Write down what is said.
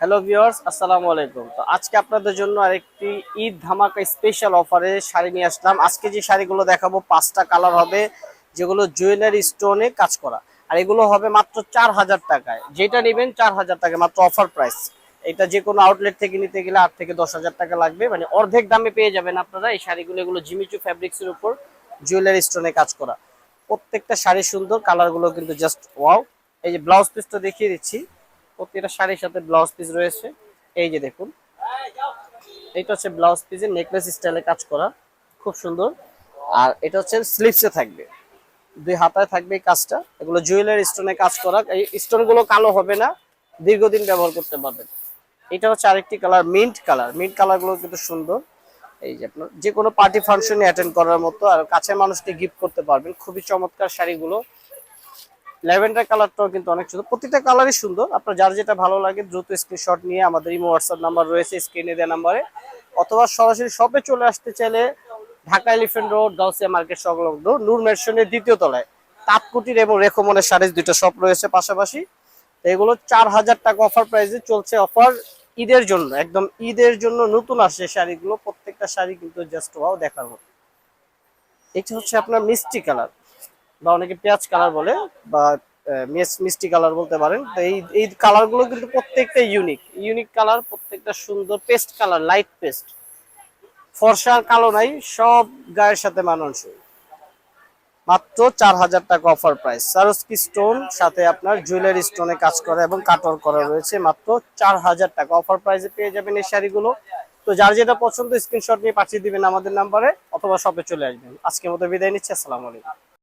Hello viewers আসসালামু আলাইকুম। তো আজকে আপনাদের জন্য আরেকটি ঈদ ধামাকা স্পেশাল অফারে শাড়ি নিয়ে আসলাম। আজকে যে শাড়িগুলো দেখাবো, পাঁচটা কালার হবে, যেগুলো জুয়েলারি স্টোনে কাজ করা। আর এগুলো হবে মাত্র চার হাজার টাকায়। যেটা নেবেন চার হাজার টাকা, মাত্র অফার প্রাইস এটা যে কোনো আউটলেট থেকে নিতে গেলে আট থেকে দশ হাজার টাকা লাগবে। মানে অর্ধেক দামে পেয়ে যাবেন আপনারা এই শাড়িগুলো। এগুলো জিমিচু ফ্যাব্রিক্সের উপর জুয়েলারি স্টোনে কাজ করা। প্রত্যেকটা শাড়ি সুন্দর কালারগুলো কিন্তু জাস্ট ওয়াও এই যে ব্লাউজ পিসটা দেখিয়ে দিচ্ছি। প্রত্যেকটা শাড়ির সাথে ব্লাউজ পিস রয়েছে। এই যে দেখুন, এটা হচ্ছে ব্লাউজ পিসের নেকলেস স্টাইলে কাজ করা, খুব সুন্দর। আর এটা হচ্ছে স্লিপসে থাকবে। দুই হাতায় থাকবে এই কাজটা। এগুলো জুয়েলারি স্টোনে কাজ করা। এই স্টোনগুলো কালো হবে না, দীর্ঘদিন ব্যবহার করতে পারবেন। এটা হচ্ছে আরেকটি কালার মিন্ট কালার মিন্ট কালারগুলো কিন্তু সুন্দর। এই যে আপনার যে কোনো পার্টি ফাংশনে অ্যাটেন্ড করার মতো। আর কাছের মানুষকে গিফট করতে পারবেন। খুবই চমৎকার শাড়িগুলো। ল্যাভেন্ডার কালারটাও কিন্তু অনেক সুন্দর। প্রতিটা কালারই সুন্দর। আপনার যার যেটা ভালো লাগে দ্রুত স্ক্রিনশট নিয়ে আমাদের ইমো হোয়াটসঅ্যাপ নাম্বার রয়েছে স্ক্রিনে দেওয়া নাম্বারে অথবা সরাসরি শপে চলে আসতে চাইলে Dhaka elephant road Gausia market সংলগ্ন নূর মেশনের দ্বিতীয় তলায়। তাঁতকুটির এবং রেখমনের শাড়ির দুইটা শপ রয়েছে পাশাপাশি। এগুলো চার হাজার টাকা অফার প্রাইসে চলছে অফার ঈদের জন্য। একদম ঈদের জন্য নতুন আসছে শাড়িগুলো। প্রত্যেকটা শাড়ি কিন্তু জাস্ট ওয়াও দেখার মতো এটা হচ্ছে আপনার মিষ্টি কালার। বা অনেকে পেঁয়াজ কালার বলে বা মিষ্টি কালার বলতে পারেন। তো এই এই কালারগুলো কিন্তু প্রত্যেকটা ইউনিক ইউনিক কালার প্রত্যেকটা সুন্দর পেস্ট কালার লাইট পেস্ট ফর্সা কালো নাই, সব গায়ের সাথে মানানসই। মাত্র চার হাজার টাকা অফার প্রাইস সারস্কি স্টোন সাথে আপনার জুয়েলারি স্টোনে কাজ করা এবং কাটর করা রয়েছে। মাত্র চার হাজার টাকা অফার প্রাইসে পেয়ে যাবেন এই শাড়িগুলো। তো যার যেটা পছন্দ স্ক্রিনশট নিয়ে পাঠিয়ে দিবেন আমাদের নাম্বারে অথবা শপে চলে আসবেন। আজকের মতো বিদায় নিচ্ছি, আসসালামু আলাইকুম।